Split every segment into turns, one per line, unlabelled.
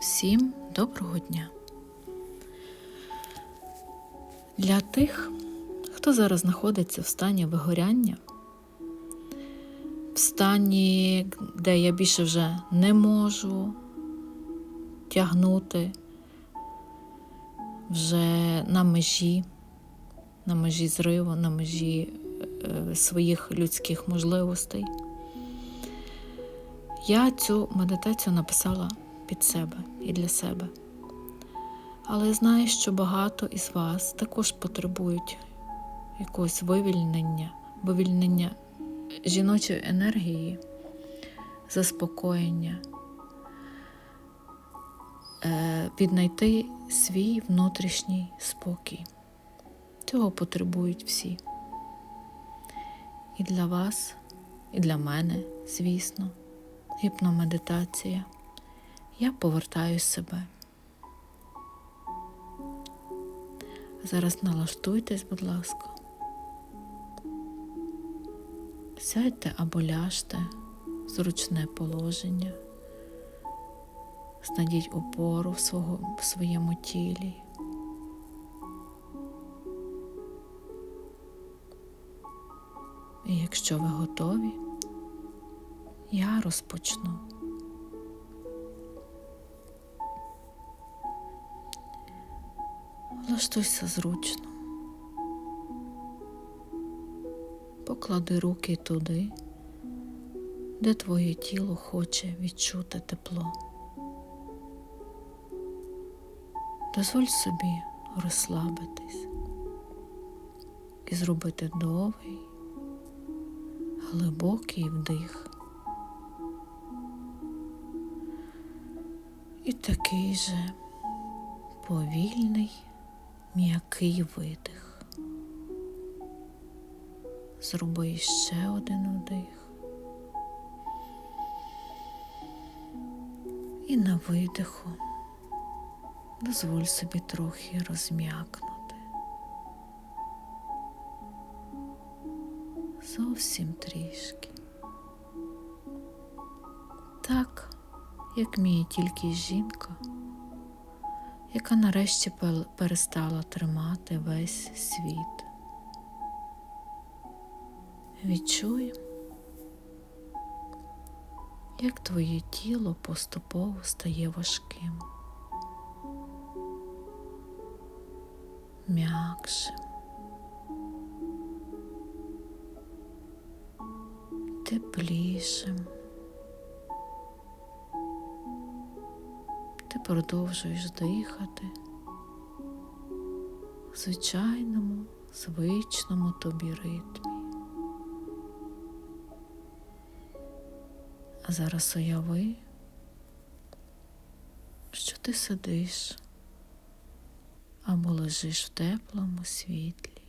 Всім доброго дня! Для тих, хто зараз знаходиться в стані вигоряння, в стані, де я більше вже не можу тягнути, вже на межі, на межі зриву, на межі е, своїх людських можливостей. Я цю медитацію написала під себе і для себе. Але я знаю, що багато із вас також потребують якогось вивільнення, вивільнення жіночої енергії, заспокоєння, е, віднайти свій внутрішній спокій. Цього потребують всі. І для вас, і для мене, звісно, гіпномедитація. Я повертаю себе. Зараз налаштуйтесь, будь ласка. Сядьте або ляжте в зручне положення, знайдіть опору в, свого, в своєму тілі. І якщо ви готові, я розпочну. Влаштуйся зручно. Поклади руки туди, де твоє тіло хоче відчути тепло. Дозволь собі розслабитись і зробити довгий, глибокий вдих. І такий же повільний м'який видих. Зроби ще один вдих. І на видиху дозволь собі трохи розм'якнути. Зовсім трішки. Так, як вміє тільки жінка яка нарешті перестала тримати весь світ. Відчуй, як твоє тіло поступово стає важким, м'якшим, теплішим. Ти продовжуєш дихати в звичайному, звичному тобі ритмі. А зараз уяви, що ти сидиш або лежиш в теплому світлі.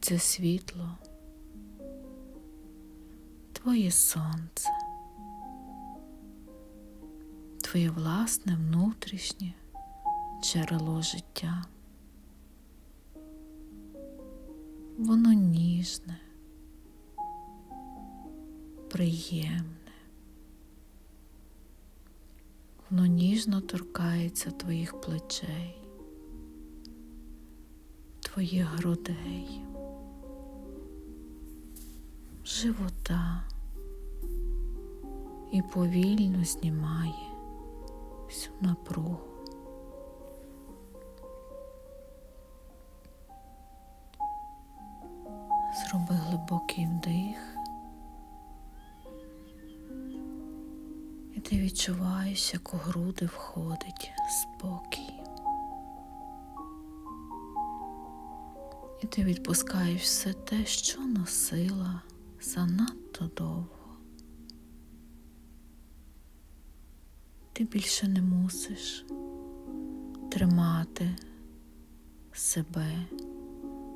Це світло твоє сонце, твоє власне внутрішнє джерело життя. Воно ніжне, приємне, воно ніжно торкається твоїх плечей, твоїх грудей живота і повільно знімає всю напругу. Зроби глибокий вдих, і ти відчуваєш, як у груди входить спокій. І ти відпускаєш все те, що носила занадто довго. Ти більше не мусиш тримати себе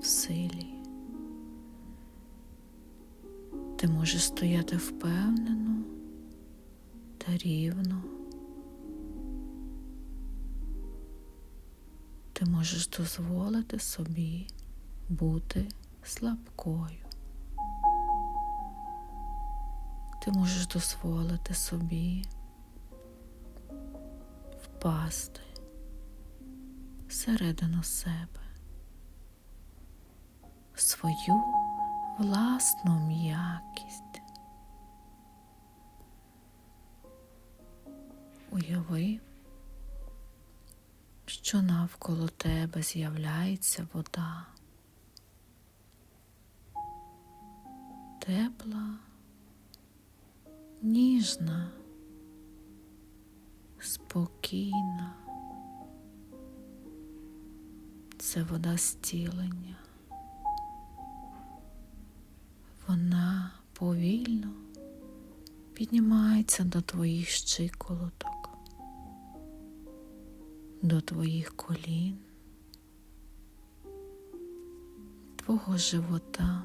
в силі. Ти можеш стояти впевнено та рівно. Ти можеш дозволити собі бути слабкою. ти можеш дозволити собі впасти всередину себе, свою власну м'якість. Уяви, що навколо тебе з'являється вода. Тепла, ніжна, спокійна. Це вода зцілення. Вона повільно піднімається до твоїх щиколоток, до твоїх колін, твого живота,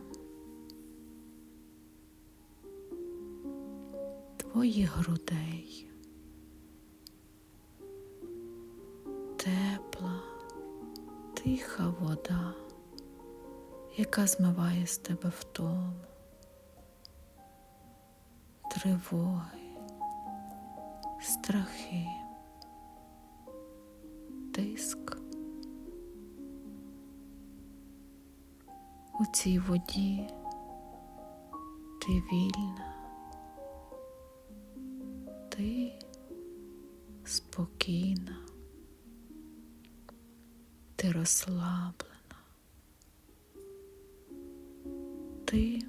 твоїх грудей. Тепла, тиха вода, яка змиває з тебе втому тривоги, страхи, тиск. У цій воді ти вільна, ти спокійна, ти розслаблена, ти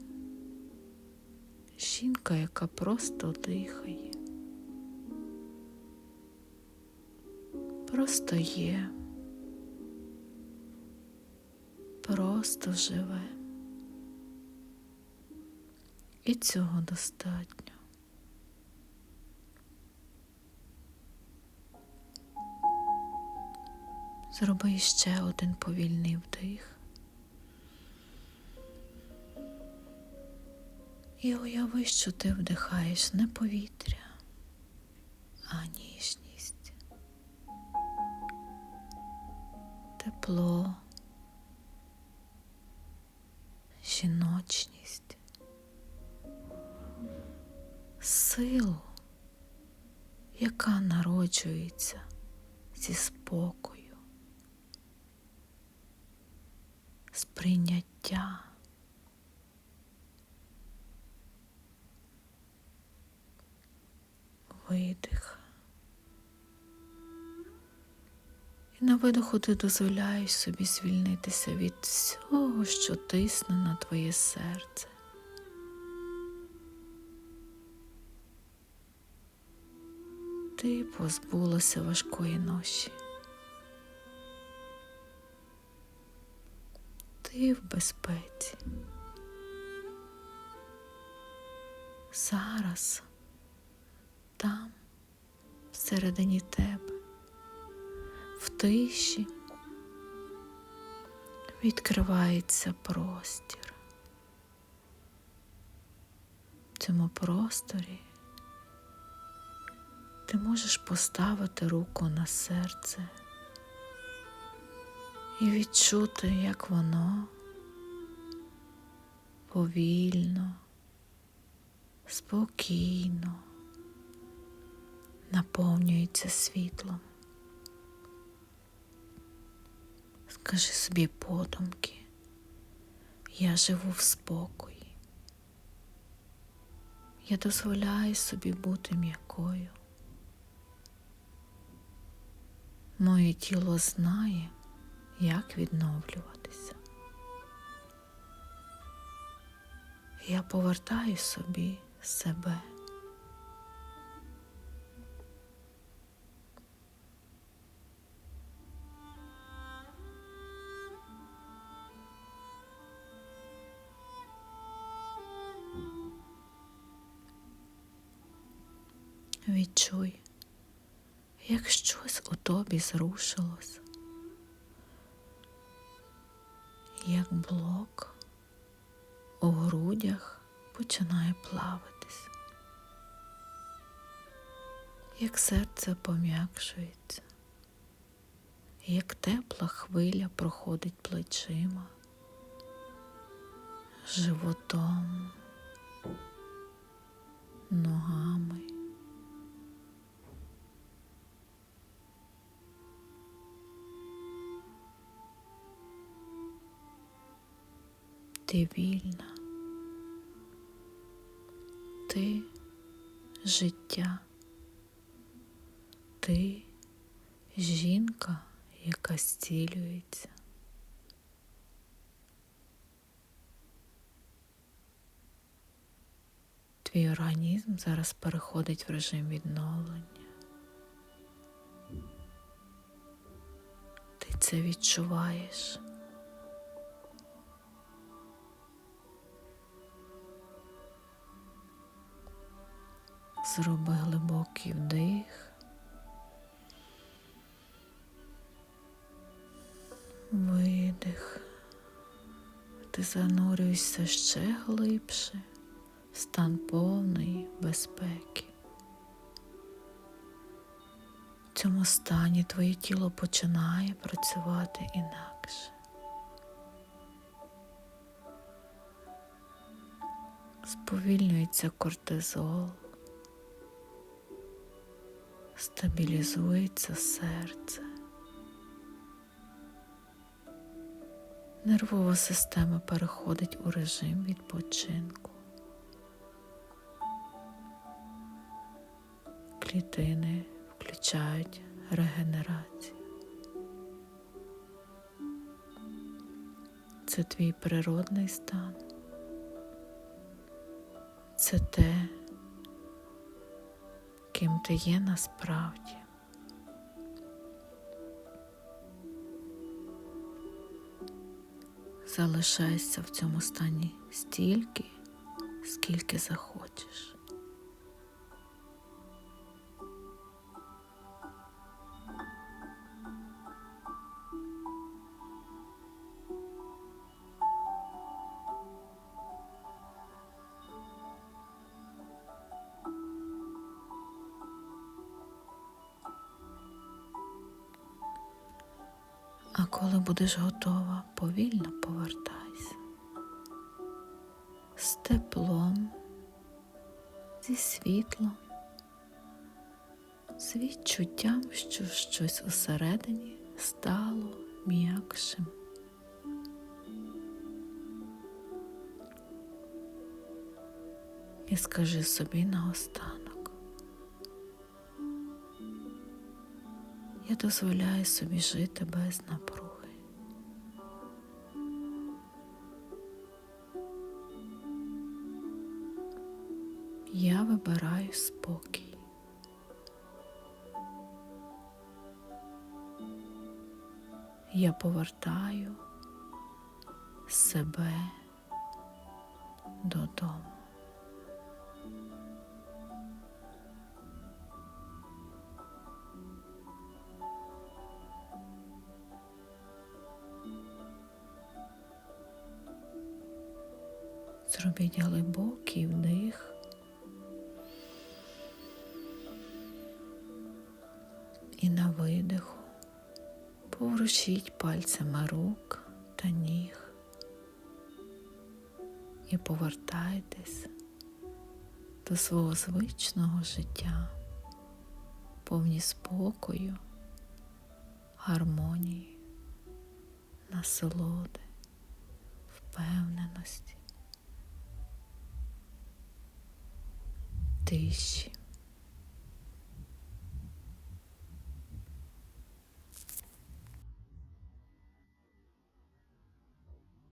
жінка, яка просто дихає, просто є, просто живе. І цього достатньо. Зроби ще один повільний вдих. І уяви, що ти вдихаєш не повітря, а ніжність, тепло, жіночність, силу, яка народжується зі спокою, сприйняття. видих. І на видоху ти дозволяєш собі звільнитися від всього, що тисне на твоє серце. Ти позбулася важкої ноші. Ти в безпеці. Зараз там, всередині тебе, в тиші відкривається простір. В цьому просторі ти можеш поставити руку на серце і відчути, як воно повільно, спокійно наповнюється світлом. Скажи собі подумки, я живу в спокої. Я дозволяю собі бути м'якою. Моє тіло знає, як відновлюватися. Я повертаю собі себе. Відчуй, як щось у тобі зрушилось, як блок у грудях починає плаватись, як серце пом'якшується, як тепла хвиля проходить плечима, животом ногами. Ти вільна. Ти життя. Ти жінка, яка зцілюється. Твій організм зараз переходить в режим відновлення. Ти це відчуваєш. Зроби глибокий вдих. Видих. Ти занурюєшся ще глибше в стан повної безпеки. В цьому стані твоє тіло починає працювати інакше. Сповільнюється кортизол, стабілізується серце. Нервова система переходить у режим відпочинку. Клітини включають регенерацію. Це твій природний стан. Це те, ким ти є насправді. Залишайся в цьому стані стільки, скільки захочеш. Будеш готова, повільно повертайся з теплом, зі світлом, з відчуттям, що щось усередині стало м'якшим. І скажи собі наостанок. Я дозволяю собі жити без напруги. Я вибираю спокій. Я повертаю себе додому. Зробіть глибокий вдих. Поворушіть пальцями рук та ніг і повертайтесь до свого звичного життя, повні спокою, гармонії, насолоди, впевненості, тиші.